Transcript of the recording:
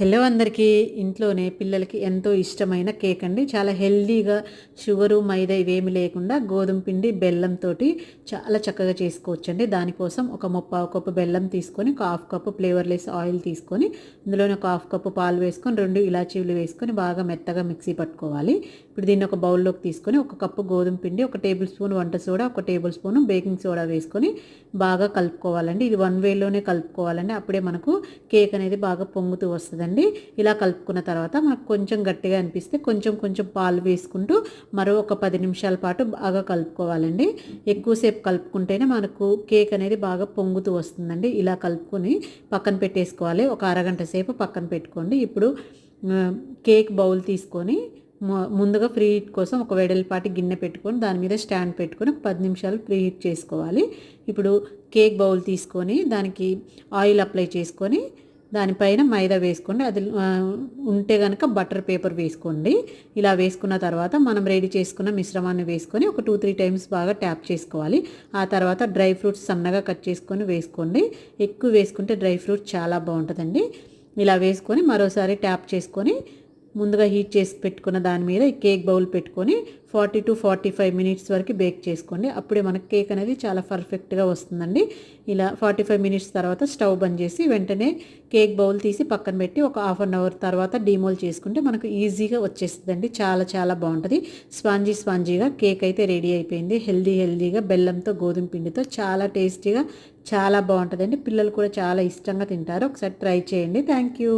Hello అందరికీ. ఇంట్లోనే పిల్లలకి ఎంతో ఇష్టమైన కేక్ అండి. చాలా హెల్దీగా షుగరు మైదా ఇవేమి లేకుండా గోధుమ పిండి బెల్లంతో చాలా చక్కగా చేసుకోవచ్చండి. దానికోసం ఒక ముప్పావు కప్పు బెల్లం తీసుకొని ఒక హాఫ్ కప్పు ఫ్లేవర్లెస్ ఆయిల్ తీసుకొని అందులోనే ఒక హాఫ్ కప్పు పాలు వేసుకొని రెండు ఇలాచీలు వేసుకొని బాగా మెత్తగా మిక్సీ పట్టుకోవాలి. ఇప్పుడు దీన్ని ఒక బౌల్లోకి తీసుకొని ఒక కప్పు గోధుమ పిండి ఒక టేబుల్ స్పూన్ వంట సోడా ఒక టేబుల్ స్పూన్ బేకింగ్ సోడా వేసుకొని బాగా కలుపుకోవాలండి. ఇది వన్ వేలోనే కలుపుకోవాలండి. అప్పుడే మనకు కేక్ అనేది బాగా పొంగుతూ వస్తుందండి. ఇలా కలుపుకున్న తర్వాత మనకు కొంచెం గట్టిగా అనిపిస్తే కొంచెం కొంచెం పాలు వేసుకుంటూ మరో ఒక పది నిమిషాల పాటు బాగా కలుపుకోవాలండి. ఎక్కువసేపు కలుపుకుంటేనే మనకు కేక్ అనేది బాగా పొంగుతూ వస్తుందండి. ఇలా కలుపుకొని పక్కన పెట్టేసుకోవాలి. ఒక అరగంట సేపు పక్కన పెట్టుకోండి. ఇప్పుడు కేక్ బౌల్ తీసుకొని ముందుగా ఫ్రీ హీట్ కోసం ఒక వెడల్పాటి గిన్నె పెట్టుకొని దాని మీద స్టాండ్ పెట్టుకొని ఒక పది నిమిషాలు ఫ్రీ హీట్ చేసుకోవాలి. ఇప్పుడు కేక్ బౌల్ తీసుకొని దానికి ఆయిల్ అప్లై చేసుకొని దానిపైన మైదా వేసుకోండి. అది ఉంటే కనుక బటర్ పేపర్ వేసుకోండి. ఇలా వేసుకున్న తర్వాత మనం రెడీ చేసుకున్న మిశ్రమాన్ని వేసుకొని ఒక టూ త్రీ టైమ్స్ బాగా ట్యాప్ చేసుకోవాలి. ఆ తర్వాత డ్రై ఫ్రూట్స్ సన్నగా కట్ చేసుకొని వేసుకోండి. ఎక్కువ వేసుకుంటే డ్రై ఫ్రూట్స్ చాలా బాగుంటుందండి. ఇలా వేసుకొని మరోసారి ట్యాప్ చేసుకొని ముందుగా హీట్ చేసి పెట్టుకున్న దాని మీద కేక్ బౌల్ పెట్టుకొని forty to forty five minutes వరకు బేక్ చేసుకోండి. అప్పుడే మనకు కేక్ అనేది చాలా పర్ఫెక్ట్గా వస్తుందండి. ఇలా ఫార్టీ ఫైవ్ మినిట్స్ తర్వాత స్టవ్ బంద్ చేసి వెంటనే కేక్ బౌల్ తీసి పక్కన పెట్టి ఒక హాఫ్ అన్ అవర్ తర్వాత డీమోల్ చేసుకుంటే మనకు ఈజీగా వచ్చేస్తుందండి. చాలా చాలా బాగుంటుంది. స్పాంజీ స్పాంజీగా కేక్ అయితే రెడీ అయిపోయింది. హెల్దీ హెల్దీగా బెల్లంతో గోధుమ పిండితో చాలా టేస్టీగా చాలా బాగుంటుందండి. పిల్లలు కూడా చాలా ఇష్టంగా తింటారు. ఒకసారి ట్రై చేయండి. Thank you.